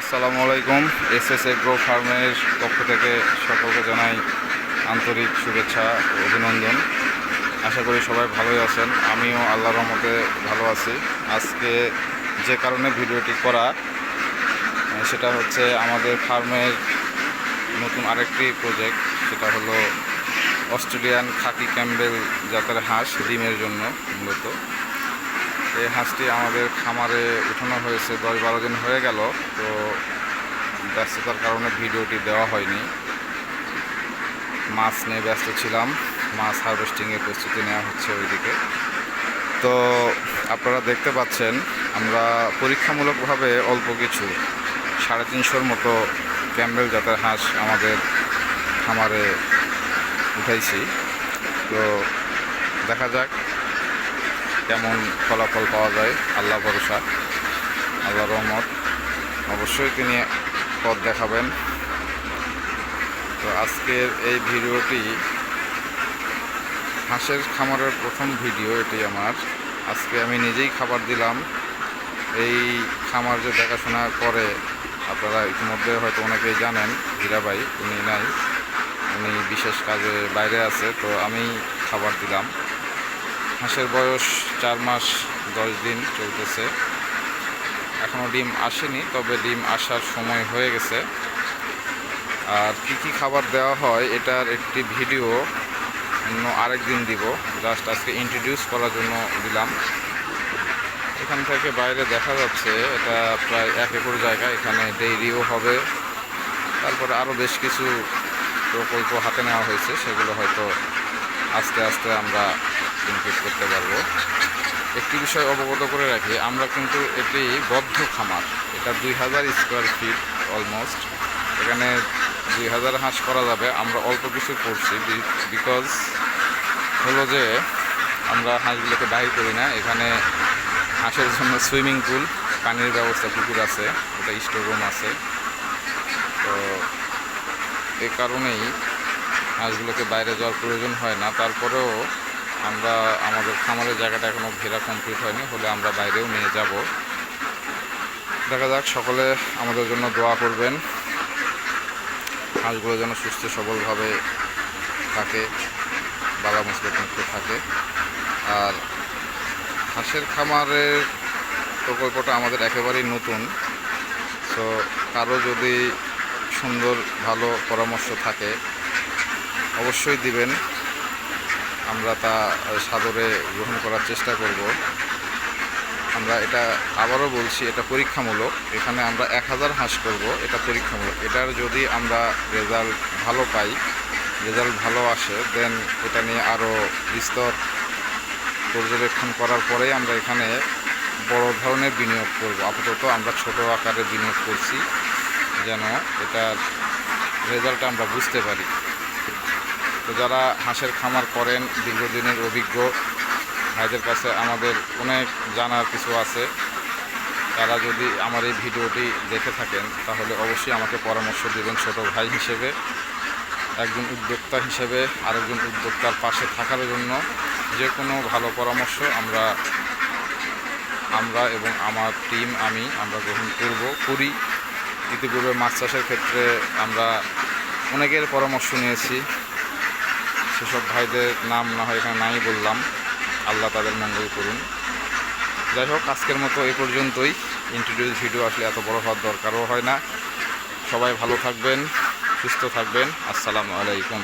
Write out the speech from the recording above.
আসসালামু আলাইকুম। S S agro ফার্মের পক্ষ থেকে সকলকে জানাই আন্তরিক শুভেচ্ছা ও অভিনন্দন। আশা করি সবাই ভালোই আছেন। আমিও আল্লাহ রহমতে ভালো আছি। আজকে যে কারণে ভিডিওটি করা, সেটা হচ্ছে আমাদের ফার্মের নতুন আরেকটি প্রজেক্ট সেটা হলো অস্ট্রেলিয়ান খাকি ক্যাম্বেল জাতের হাঁস ডিমের জন্য মূলত। এই হাঁসটি আমাদের খামারে উঠানো হয়েছে, দশ বারো দিন হয়ে গেল, তো ব্যস্ততার কারণে ভিডিওটি দেওয়া হয়নি। মাছ নিয়ে ব্যস্ত ছিলাম, মাছ হারভেস্টিংয়ের প্রস্তুতি নেওয়া হচ্ছে ওইদিকে। তো আপনারা দেখতে পাচ্ছেন, আমরা পরীক্ষামূলকভাবে অল্প কিছু সাড়ে তিনশোর মতো ক্যাম্বেল জাতের হাঁস আমাদের খামারে উঠাইছি। তো দেখা যাক কেমন ফলাফল পাওয়া যায়? আল্লাহ ভরসা আল্লাহ রহমত। অবশ্যই তিনি পথ দেখাবেন। তো আজকের এই ভিডিওটি হাঁসের খামারের প্রথম ভিডিও এটি আমার। আজকে আমি নিজেই খাবার দিলাম। এই খামার যে দেখাশোনা করে, আপনারা ইতিমধ্যে হয়তো অনেকেই জানেন হীরাবাই উনি নাই। উনি বিশেষ কাজে বাইরে আছে, তো আমি খাবার দিলাম। হাঁসের বয়স চার মাস দশ দিন চলতেছে। এখনও ডিম আসেনি, তবে ডিম আসার সময় হয়ে গেছে। আর কি কি খাবার দেওয়া হয় এটার একটি ভিডিও অন্য আরেক দিন দিব। জাস্ট আজকে ইন্ট্রোডিউস করার জন্য দিলাম। এখান থেকে বাইরে দেখা যাচ্ছে, এটা প্রায় এক একর জায়গা, এখানে ডেইরিও হবে। তারপরে আরও বেশ কিছু প্রকল্প হাতে নেওয়া হয়েছে, সেগুলো হয়তো আস্তে আস্তে আমরা ইনক্লুড করতে পারব। একটি বিষয় অবগত করে রাখি, আমরা কিন্তু এটি বদ্ধ খামার। এটা দুই হাজার স্কোয়ার ফিট অলমোস্ট এখানে দুই হাজার হাঁস করা যাবে। আমরা অল্প কিছু করছি বিকজ হলো যে আমরা হাঁসগুলোকে বাহির করি না। এখানে হাঁসের জন্য সুইমিং পুল পানির ব্যবস্থা পুকুর আছে এটা স্টোর রুম আছে। তো এ কারণেই হাঁসগুলোকে বাইরে যাওয়ার প্রয়োজন হয় না। তারপরেও আমরা আমাদের খামারের জায়গাটা এখনও ঘেরা কমপ্লিট হয়নি, হলে আমরা বাইরেও নিয়ে যাব। দেখা যাক, সকলে আমাদের জন্য দোয়া করবেন। হাঁসগুলো যেন সুস্থ সবলভাবে থাকে, বালা মুসলিম মুক্ত থাকে। আর হাঁসের খামারের প্রকল্পটা আমাদের একেবারেই নতুন। তো কারও যদি সুন্দর, ভালো পরামর্শ থাকে, অবশ্যই দিবেন। আমরা তা সাদরে গ্রহণ করার চেষ্টা করব। আমরা এটা আবারও বলছি, এটা পরীক্ষামূলক। এখানে আমরা এক হাজার হাঁস করব, এটা পরীক্ষামূলক। এটার যদি আমরা রেজাল্ট ভালো পাই, রেজাল্ট ভালো আসে, দেন এটা নিয়ে আরও বিস্তর পর্যবেক্ষণ করার পরেই আমরা এখানে বড় ধরনের বিনিয়োগ করব। আপাতত আমরা ছোট আকারে বিনিয়োগ করছি, যেন এটার রেজাল্ট আমরা বুঝতে পারি। তো যারা হাঁসের খামার করেন, দীর্ঘদিনের অভিজ্ঞ, ভাইদের কাছে আমাদের অনেক জানার কিছু আছে। তারা যদি আমার এই ভিডিওটি দেখে থাকেন, তাহলে অবশ্যই আমাকে পরামর্শ দেবেন ছোট ভাই হিসেবে, একজন উদ্যোক্তা হিসেবে, আরেকজন উদ্যোক্তার পাশে থাকার জন্য। যে কোনো ভালো পরামর্শ আমরা আমরা এবং আমার টিম, আমি, আমরা গ্রহণ করব, করি। ইতিপূর্বে মাছ চাষের ক্ষেত্রে আমরা অনেকের পরামর্শ নিয়েছি। সেসব ভাইদের নাম না হয় এখানে নাই বললাম। আল্লাহ তাদের মঙ্গল করুন। যাই হোক, আজকের মতো এ পর্যন্তই। ইন্ট্রোডিউস ভিডিও আসলে এত বড় হওয়ার দরকারও হয় না। সবাই ভালো থাকবেন, সুস্থ থাকবেন। আসসালামু আলাইকুম।